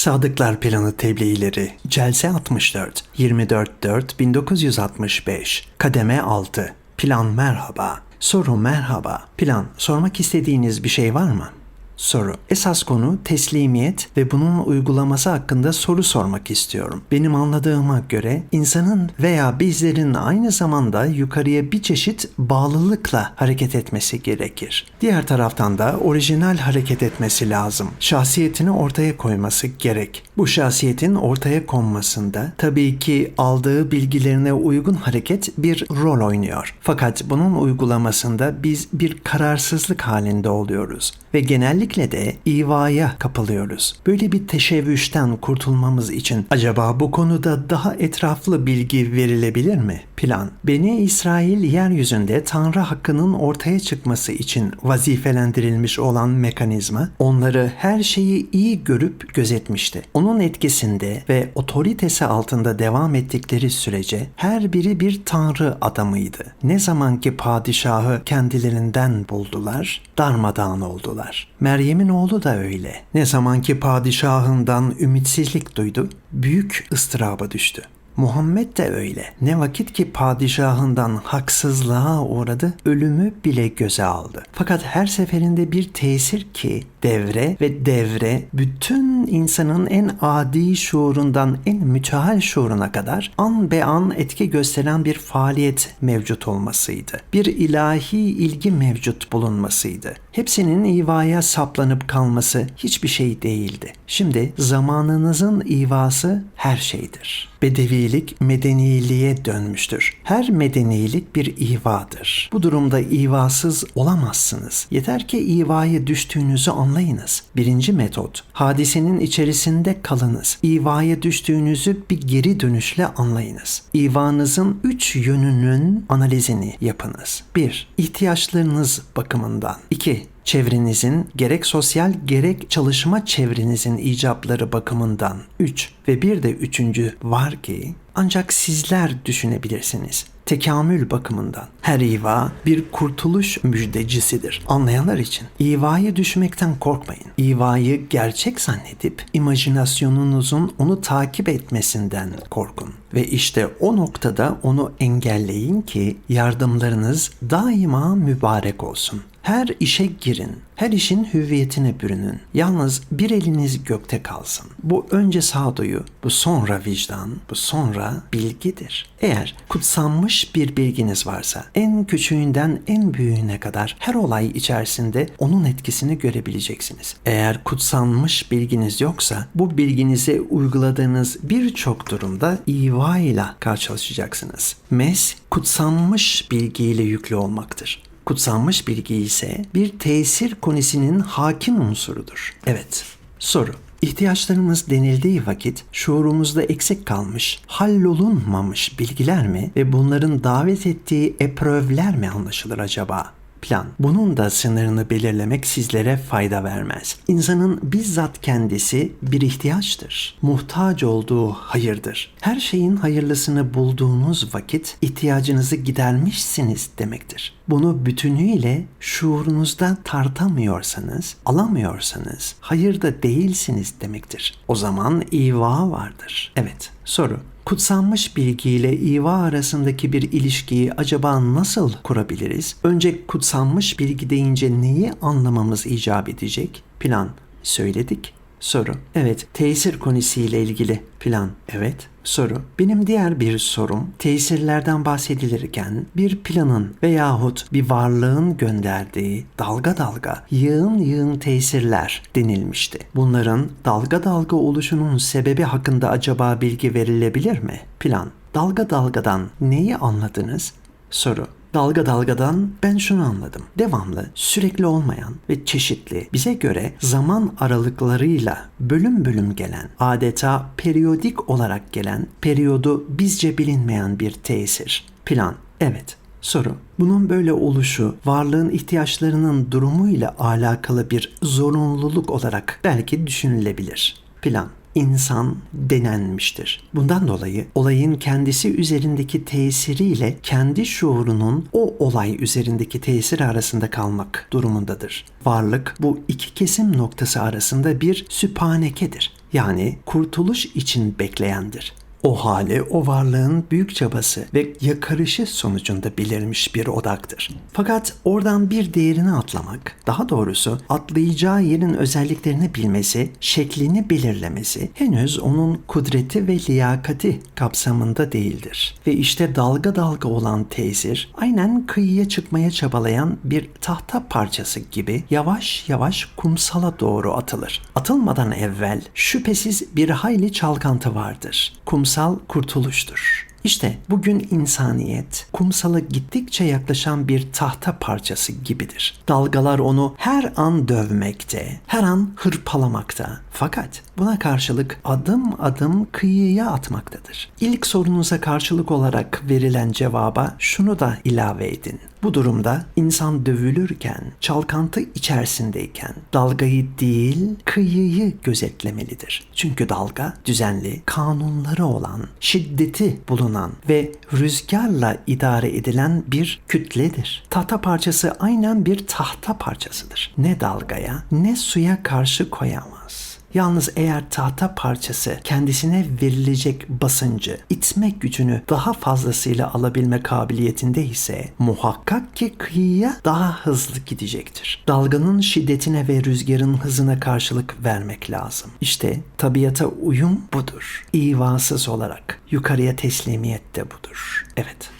Sadıklar Planı Tebliğleri Celse 64 24.4.1965 Kademe 6 Plan merhaba Soru merhaba Plan sormak istediğiniz bir şey var mı? Soru. Esas konu teslimiyet ve bunun uygulaması hakkında soru sormak istiyorum. Benim anladığıma göre insanın veya bizlerin aynı zamanda yukarıya bir çeşit bağlılıkla hareket etmesi gerekir. Diğer taraftan da orijinal hareket etmesi lazım. Şahsiyetini ortaya koyması gerek. Bu şahsiyetin ortaya konmasında tabii ki aldığı bilgilerine uygun hareket bir rol oynuyor. Fakat bunun uygulamasında biz bir kararsızlık halinde oluyoruz ve genellikle de ivaya kapılıyoruz. Böyle bir teşebbüsten kurtulmamız için acaba bu konuda daha etraflı bilgi verilebilir mi? Plan. Beni İsrail yeryüzünde Tanrı hakkının ortaya çıkması için vazifelendirilmiş olan mekanizma onları her şeyi iyi görüp gözetmişti. Onun etkisinde ve otoritesi altında devam ettikleri sürece her biri bir tanrı adamıydı. Ne zamanki padişahı kendilerinden buldular, darmadağın oldular. Meryem'in oğlu da öyle. Ne zamanki padişahından ümitsizlik duydu, büyük ıstıraba düştü. Muhammed de öyle. Ne vakit ki padişahından haksızlığa uğradı, ölümü bile göze aldı. Fakat her seferinde bir tesir ki devre ve devre bütün insanın en adi şuurundan en mütehal şuuruna kadar an be an etki gösteren bir faaliyet mevcut olmasıydı. Bir ilahi ilgi mevcut bulunmasıydı. Hepsinin ivaya saplanıp kalması hiçbir şey değildi. Şimdi zamanınızın ivası her şeydir. Bedevilik medeniliğe dönmüştür. Her medenilik bir ivadır. Bu durumda ivasız olamazsınız. Yeter ki ivaya düştüğünüzü anlayınız. Birinci metot, hadisenin içerisinde kalınız. İvaya düştüğünüzü bir geri dönüşle anlayınız. İvanızın üç yönünün analizini yapınız. 1. İhtiyaçlarınız bakımından. 2 çevrenizin gerek sosyal gerek çalışma çevrenizin icapları bakımından 3 ve bir de üçüncü var ki ancak sizler düşünebilirsiniz. Tekamül bakımından. Her iva bir kurtuluş müjdecisidir. Anlayanlar için. İvayı düşmekten korkmayın. İvayı gerçek zannedip imajinasyonunuzun onu takip etmesinden korkun. Ve işte o noktada onu engelleyin ki yardımlarınız daima mübarek olsun. Her işe girin. Her işin hüviyetine bürünün. Yalnız bir eliniz gökte kalsın. Bu önce sağduyu, bu sonra vicdan, bu sonra bilgidir. Eğer kutsanmış bir bilginiz varsa en küçüğünden en büyüğüne kadar her olay içerisinde onun etkisini görebileceksiniz. Eğer kutsanmış bilginiz yoksa bu bilginize uyguladığınız birçok durumda iva ile karşılaşacaksınız. Mes kutsanmış bilgiyle yüklü olmaktır. Kutsanmış bilgi ise bir tesir konisinin hakim unsurudur. Evet, soru. İhtiyaçlarımız denildiği vakit şuurumuzda eksik kalmış, hallolunmamış bilgiler mi ve bunların davet ettiği eprövler mi anlaşılır acaba? Plan. Bunun da sınırını belirlemek sizlere fayda vermez. İnsanın bizzat kendisi bir ihtiyaçtır. Muhtaç olduğu hayırdır. Her şeyin hayırlısını bulduğunuz vakit ihtiyacınızı gidermişsiniz demektir. Bunu bütünüyle şuurunuzda tartamıyorsanız, alamıyorsanız hayırda değilsiniz demektir. O zaman iva vardır. Evet, soru kutsanmış bilgiyle iva arasındaki bir ilişkiyi acaba nasıl kurabiliriz? Önce kutsanmış bilgi deyince neyi anlamamız icap edecek? Plan. Söyledik. Soru. Evet, tesir konisiyle ilgili plan. Evet. Soru. Benim diğer bir sorum tesirlerden bahsedilirken bir planın veyahut bir varlığın gönderdiği dalga dalga yığın yığın tesirler denilmişti. Bunların dalga dalga oluşunun sebebi hakkında acaba bilgi verilebilir mi? Plan. Dalga dalgadan neyi anladınız? Soru. Dalga dalgadan ben şunu anladım. Devamlı, sürekli olmayan ve çeşitli, bize göre zaman aralıklarıyla bölüm bölüm gelen, adeta periyodik olarak gelen, periyodu bizce bilinmeyen bir tesir. Plan. Evet, Soru. Bunun böyle oluşu varlığın ihtiyaçlarının durumuyla alakalı bir zorunluluk olarak belki düşünülebilir. Plan insan denenmiştir. Bundan dolayı olayın kendisi üzerindeki tesiriyle kendi şuurunun o olay üzerindeki tesir arasında kalmak durumundadır. Varlık bu iki kesim noktası arasında bir süphanekedir. Yani kurtuluş için bekleyendir. O hali o varlığın büyük çabası ve yakarışı sonucunda belirmiş bir odaktır. Fakat oradan bir değerini atlamak, daha doğrusu atlayacağı yerin özelliklerini bilmesi, şeklini belirlemesi henüz onun kudreti ve liyakati kapsamında değildir. Ve işte dalga dalga olan tesir aynen kıyıya çıkmaya çabalayan bir tahta parçası gibi yavaş yavaş kumsala doğru atılır. Atılmadan evvel şüphesiz bir hayli çalkantı vardır. Kumsal kurtuluştur. İşte bugün insaniyet kumsala gittikçe yaklaşan bir tahta parçası gibidir. Dalgalar onu her an dövmekte, her an hırpalamakta. Fakat buna karşılık adım adım kıyıya atmaktadır. İlk sorunuza karşılık olarak verilen cevaba şunu da ilave edin. Bu durumda insan dövülürken, çalkantı içerisindeyken dalgayı değil kıyıyı gözetlemelidir. Çünkü dalga düzenli, kanunları olan, şiddeti bulunan ve rüzgarla idare edilen bir kütledir. Tahta parçası aynen bir tahta parçasıdır. Ne dalgaya ne suya karşı koyamaz. Yalnız eğer tahta parçası kendisine verilecek basıncı, itme gücünü daha fazlasıyla alabilme kabiliyetinde ise muhakkak ki kıyıya daha hızlı gidecektir. Dalganın şiddetine ve rüzgarın hızına karşılık vermek lazım. İşte tabiata uyum budur. İvasız olarak yukarıya teslimiyet de budur. Evet.